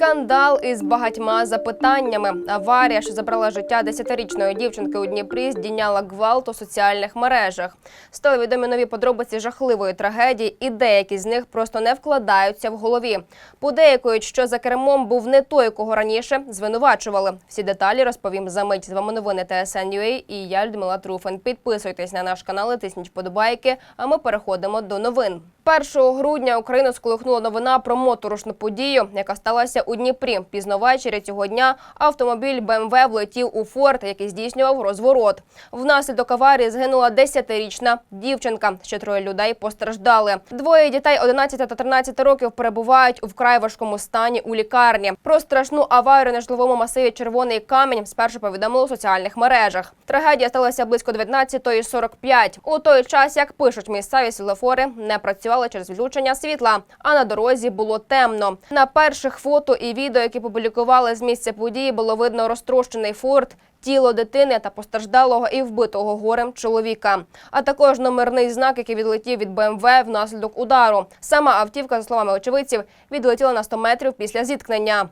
Скандал із багатьма запитаннями. Аварія, що забрала життя десятирічної дівчинки у Дніпрі, здійняла гвалт у соціальних мережах. Стали відомі нові подробиці жахливої трагедії, і деякі з них просто не вкладаються в голові. Подейкують, що за кермом був не той, кого раніше звинувачували. Всі деталі розповім за мить. З вами новини TSN.ua і я Людмила Труфен. Підписуйтесь на наш канал, тисніть вподобайки. А ми переходимо до новин. 1 грудня Україну сколихнула новина про моторошну подію, яка сталася у Дніпрі. Пізно ввечері цього дня автомобіль БМВ влетів у форт, який здійснював розворот. Внаслідок аварії згинула 10-річна дівчинка. Ще троє людей постраждали. Двоє дітей 11 та 13 років перебувають у вкрай важкому стані у лікарні. Про страшну аварію на житловому масиві Червоний камінь спершу повідомили у соціальних мережах. Трагедія сталася близько 19.45. У той час, як пишуть місцеві світлофори, не працювали через відлучення світла, а на дорозі було темно. На перших фото і відео, які публікували з місця події, було видно розтрощений форт. Тіло дитини та постраждалого і вбитого горем чоловіка, а також номерний знак, який відлетів від БМВ внаслідок удару. Сама автівка, за словами очевидців, відлетіла на 100 метрів після зіткнення.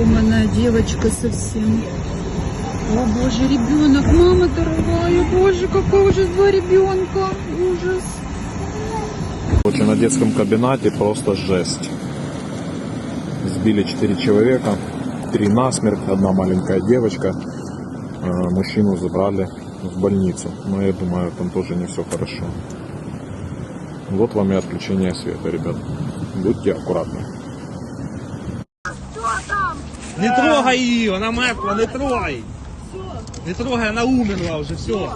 Ломаная девочка совсем. О боже, ребенок, мама дорогая, боже, какой ужас, два ребенка, ужас. Короче, на детском кабинете просто жесть. Сбили четыре человека, три насмерть, одна маленькая девочка. Э, Мужчину забрали в больницу. Но я думаю, там тоже не все хорошо. Вот вам и отключение света, ребят. Будьте аккуратны. Не трогай її, вона мертва, не трогай. Не трогай, вона умерла вже, все.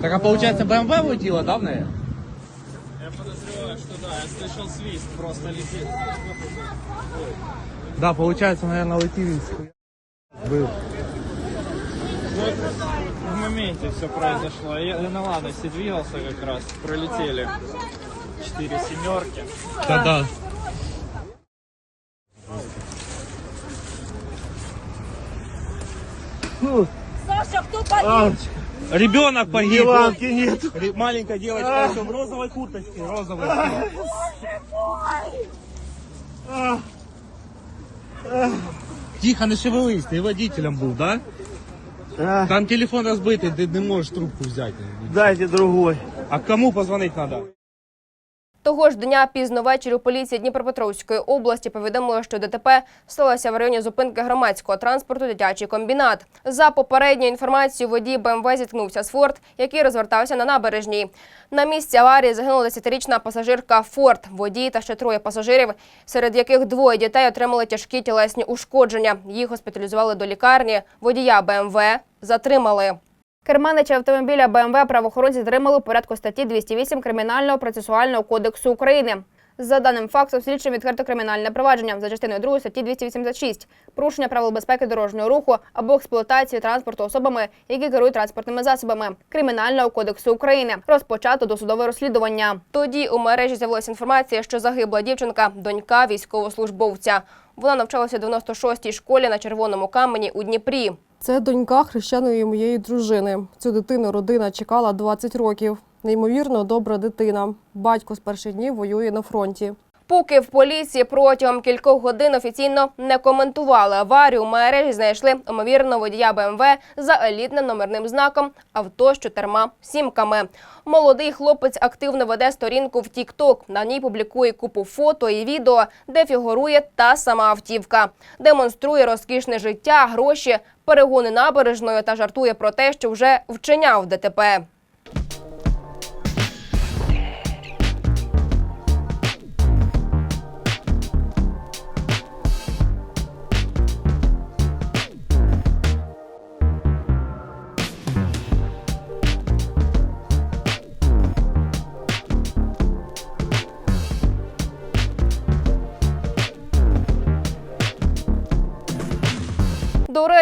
Так а получается БМВ влетела, да, в неї? Я подозреваю, что да, я слышал свист, просто летит. Да, получается, наверное, летів Был. В моменте все произошло. Я я на ладности двигался как раз, пролетели четыре семерки. Да-да. Саша, кто погиб? Ребенок погиб. Иванки нет. Маленькая девочка всё в розовой курточке, розовой. Тихо, не шевелись, ти водителем був, да? Там телефон розбитий, ти не можеш трубку взяти. Дайте другой. А кому позвонити треба? Того ж дня пізно ввечері поліція Дніпропетровської області повідомила, що ДТП сталося в районі зупинки громадського транспорту дитячий комбінат. За попередньою інформацією, водій БМВ зіткнувся з Форд, який розвертався на набережній. На місці аварії загинула 10-річна пасажирка Форд, водій та ще троє пасажирів, серед яких двоє дітей отримали тяжкі тілесні ушкодження. Їх госпіталізували до лікарні. Водія БМВ затримали. Керманича автомобіля БМВ правоохоронці затримали у порядку статті 208 Кримінального процесуального кодексу України. За даним фактом, слідчим відкрито кримінальне провадження за частиною 2 статті 286 порушення правил безпеки дорожнього руху або експлуатації транспорту особами, які керують транспортними засобами Кримінального кодексу України. Розпочато досудове розслідування. Тоді у мережі з'явилася інформація, що загибла дівчинка, донька військовослужбовця. Вона навчалася у 96-й школі на червоному камені у Дніпрі. Це донька хрещеної моєї дружини. Цю дитину родина чекала 20 років. Неймовірно добра дитина. Батько з перших днів воює на фронті. Поки в поліції протягом кількох годин офіційно не коментували аварію, мережі знайшли ймовірно водія БМВ за елітним номерним знаком авто з чотирма сімками. Молодий хлопець активно веде сторінку в TikTok. На ній публікує купу фото і відео, де фігурує та сама автівка. Демонструє розкішне життя, гроші, перегони набережною та жартує про те, що вже вчиняв ДТП.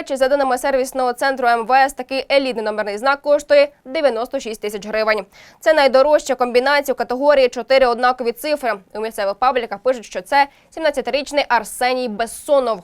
Речі, за даними сервісного центру МВС, такий елітний номерний знак коштує 96 тисяч гривень. Це найдорожча комбінація у категорії чотири однакові цифри. У місцевих пабліках пишуть, що це 17-річний Арсеній Бессонов.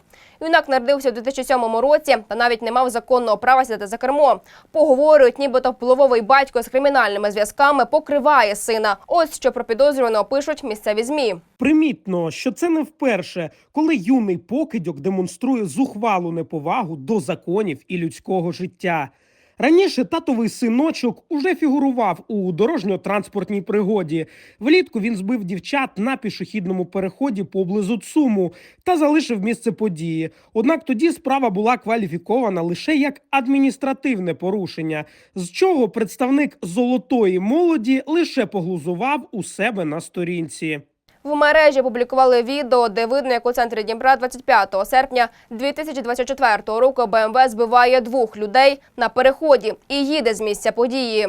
Юнак народився у 2007 році та навіть не мав законного права сідати за кермо. Поговорюють, нібито впливовий батько з кримінальними зв'язками покриває сина. Ось що про підозрюваного пишуть місцеві змі. Примітно, що це не вперше, коли юний покидьок демонструє зухвалу неповагу до законів і людського життя. Раніше татовий синочок уже фігурував у дорожньо-транспортній пригоді. Влітку він збив дівчат на пішохідному переході поблизу ЦУМу та залишив місце події. Однак тоді справа була кваліфікована лише як адміністративне порушення, з чого представник золотої молоді лише поглузував у себе на сторінці. В мережі публікували відео, де видно, як у центрі Дніпра 25 серпня 2024 року БМВ збиває двох людей на переході і їде з місця події.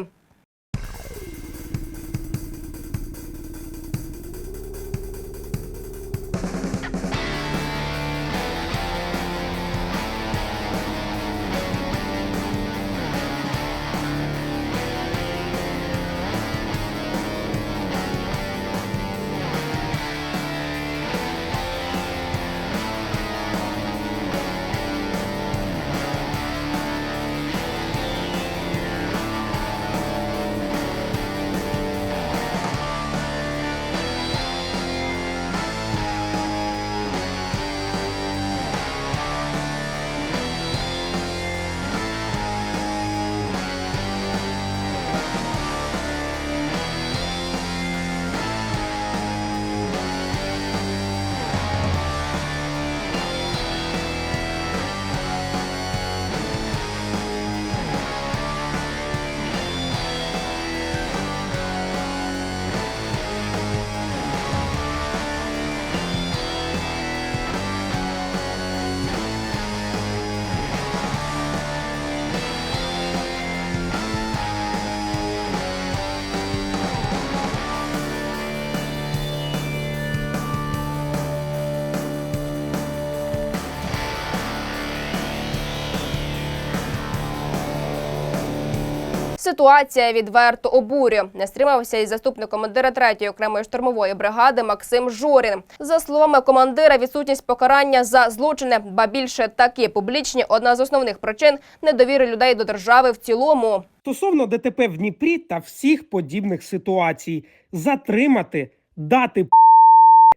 Ситуація відверто обурює. Не стримався і заступник командира 3-ї окремої штурмової бригади Максим Жорін. За словами командира, відсутність покарання за злочини, ба більше такі публічні одна з основних причин недовіри людей до держави в цілому. Стосовно ДТП в Дніпрі та всіх подібних ситуацій, затримати, дати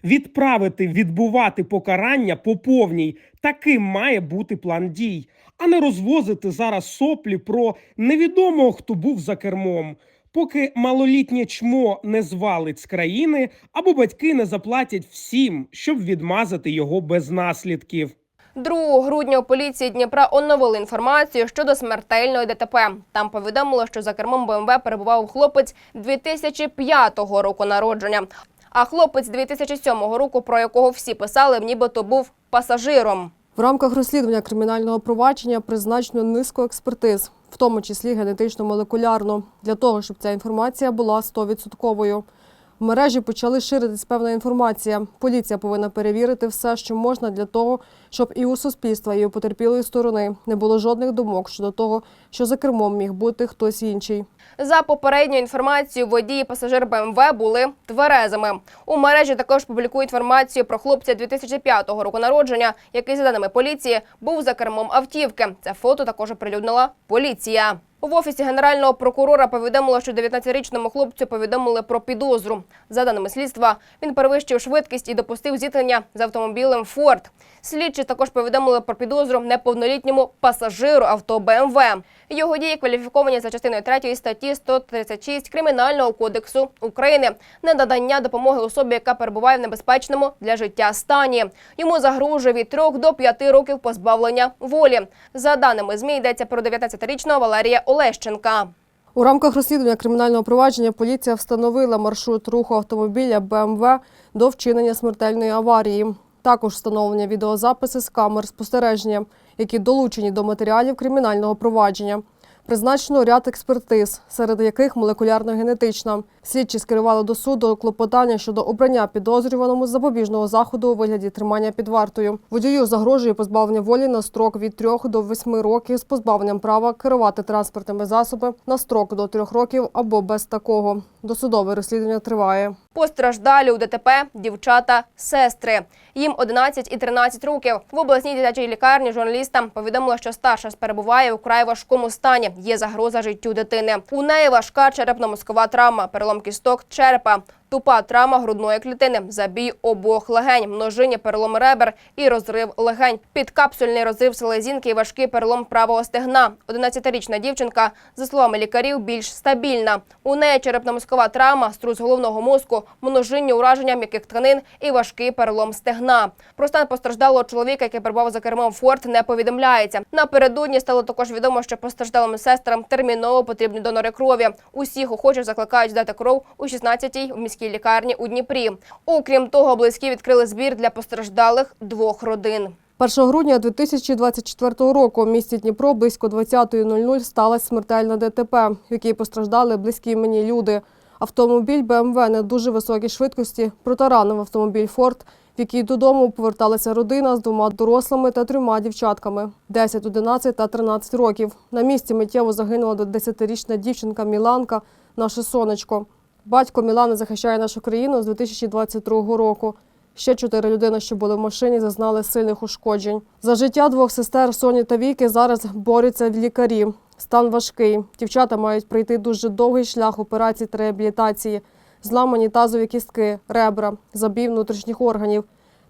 відправити, відбувати покарання по повній. Таким має бути план дій, а не розвозити зараз соплі про невідомого, хто був за кермом. Поки малолітнє чмо не звалить з країни, або батьки не заплатять всім, щоб відмазати його без наслідків. 2 грудня у поліції Дніпра оновили інформацію щодо смертельної ДТП. Там повідомило, що за кермом БМВ перебував хлопець 2005 року народження. А хлопець 2007 року, про якого всі писали, нібито був пасажиром. В рамках розслідування кримінального провадження призначено низку експертиз, в тому числі генетично-молекулярну, для того, щоб ця інформація була 100%. В мережі почали ширитись певна інформація. Поліція повинна перевірити все, що можна для того, щоб і у суспільства, і у потерпілої сторони не було жодних думок щодо того, що за кермом міг бути хтось інший. За попередньою інформацією, водій і пасажир БМВ були тверезими. У мережі також публікують інформацію про хлопця 2005 року народження, який, за даними поліції, був за кермом автівки. Це фото також оприлюднила поліція. В офісі генерального прокурора повідомило, що 19-річному хлопцю повідомили про підозру. За даними слідства, він перевищив швидкість і допустив зіткнення з автомобілем Форд. Слідчі також повідомили про підозру неповнолітньому пасажиру авто БМВ. Його дії кваліфіковані за частиною 3 статті 136 Кримінального кодексу України ненадання допомоги особі, яка перебуває в небезпечному для життя стані. Йому загрожує від 3 до 5 років позбавлення волі. За даними ЗМІ йдеться про 19-річного Валерія Олещенка. У рамках розслідування кримінального провадження поліція встановила маршрут руху автомобіля БМВ до вчинення смертельної аварії. Також встановлення відеозаписи з камер спостереження, які долучені до матеріалів кримінального провадження. Призначено ряд експертиз, серед яких молекулярно-генетична. Слідчі скерували до суду клопотання щодо обрання підозрюваному запобіжного заходу у вигляді тримання під вартою. Водію загрожує позбавлення волі на строк від 3 до 8 років з позбавленням права керувати транспортними засобами на строк до 3 років або без такого. Досудове розслідування триває. Постраждалі у ДТП дівчата сестри. Їм 11 і 13 років. В обласній дитячій лікарні журналістам повідомили, що старша перебуває у край важкому стані. Є загроза життю дитини. У неї важка черепно-мозкова травма, перелом кісток черепа. Тупа травма грудної клітини, забій обох легень, множинні перелом ребер і розрив легень. Підкапсульний розрив селезінки і важкий перелом правого стегна. 11-річна дівчинка, за словами лікарів, більш стабільна. У неї черепно-мозкова травма, струс головного мозку, множинні ураження м'яких тканин і важкий перелом стегна. Про стан постраждалого чоловіка, який перебував за кермом Форд, не повідомляється. Напередодні стало також відомо, що постраждалим сестрам терміново потрібні донори крові. Усіх охочих закликають здати кров у 16-й у міській лікарні у Дніпрі. Окрім того, близькі відкрили збір для постраждалих двох родин. 1 грудня 2024 року в місті Дніпро близько 20.00 сталася смертельна ДТП, в якій постраждали близькі мені люди. Автомобіль БМВ на дуже високій швидкості протаранив автомобіль Форд, в який додому поверталася родина з двома дорослими та трьома дівчатками 10, 11 та 13 років. На місці миттєво загинула 10-річна дівчинка Міланка, наше сонечко. Батько Мілани захищає нашу країну з 2022 року. Ще чотири людини, що були в машині, зазнали сильних ушкоджень. За життя двох сестер Соні та Віки зараз борються в лікарі. Стан важкий. Дівчата мають пройти дуже довгий шлях операцій та реабілітації, зламані тазові кістки, ребра, забій внутрішніх органів.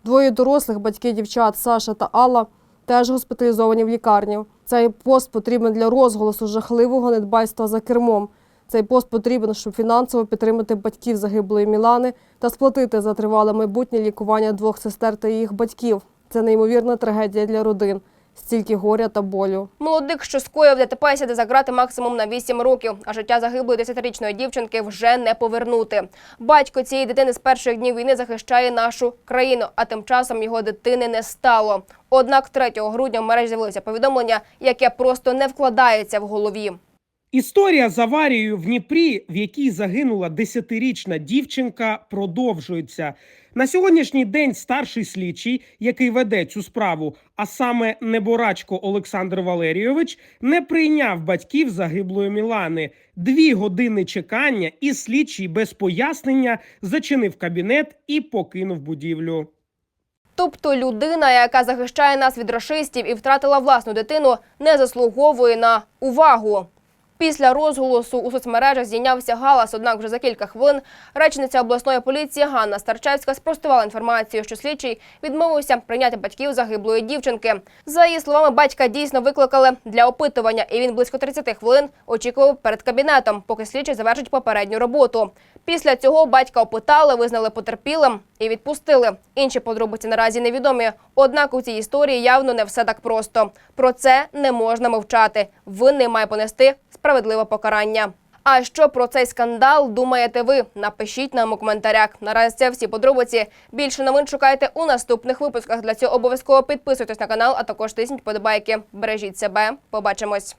Двоє дорослих, батьки дівчат Саша та Алла, теж госпіталізовані в лікарні. Цей пост потрібен для розголосу жахливого недбайства за кермом. Цей пост потрібен, щоб фінансово підтримати батьків загиблої Мілани та сплатити за тривале майбутнє лікування двох сестер та їх батьків. Це неймовірна трагедія для родин. Стільки горя та болю. Молодик, що скоїв ДТП, сяде за грати максимум на 8 років, а життя загиблої 10-річної дівчинки вже не повернути. Батько цієї дитини з перших днів війни захищає нашу країну, а тим часом його дитини не стало. Однак 3 грудня в мережі з'явилося повідомлення, яке просто не вкладається в голові. Історія з аварією в Дніпрі, в якій загинула 10-річна дівчинка, продовжується. На сьогоднішній день старший слідчий, який веде цю справу, а саме Неборачко Олександр Валерійович, не прийняв батьків загиблої Мілани. Дві години чекання, і слідчий без пояснення зачинив кабінет і покинув будівлю. Тобто людина, яка захищає нас від рашистів і втратила власну дитину, не заслуговує на увагу. Після розголосу у соцмережах здійнявся галас, однак вже за кілька хвилин речниця обласної поліції Ганна Старчевська спростувала інформацію, що слідчий відмовився прийняти батьків загиблої дівчинки. За її словами, батька дійсно викликали для опитування, і він близько 30 хвилин очікував перед кабінетом, поки слідчий завершить попередню роботу. Після цього батька опитали, визнали потерпілим і відпустили. Інші подробиці наразі невідомі. Однак у цій історії явно не все так просто. Про це не можна мовчати. Винний має понести справедливе покарання. А що про цей скандал думаєте ви? Напишіть нам у коментарях. Наразі це всі подробиці. Більше новин шукайте у наступних випусках. Для цього обов'язково підписуйтесь на канал, а також тисніть подобайки. Бережіть себе. Побачимось.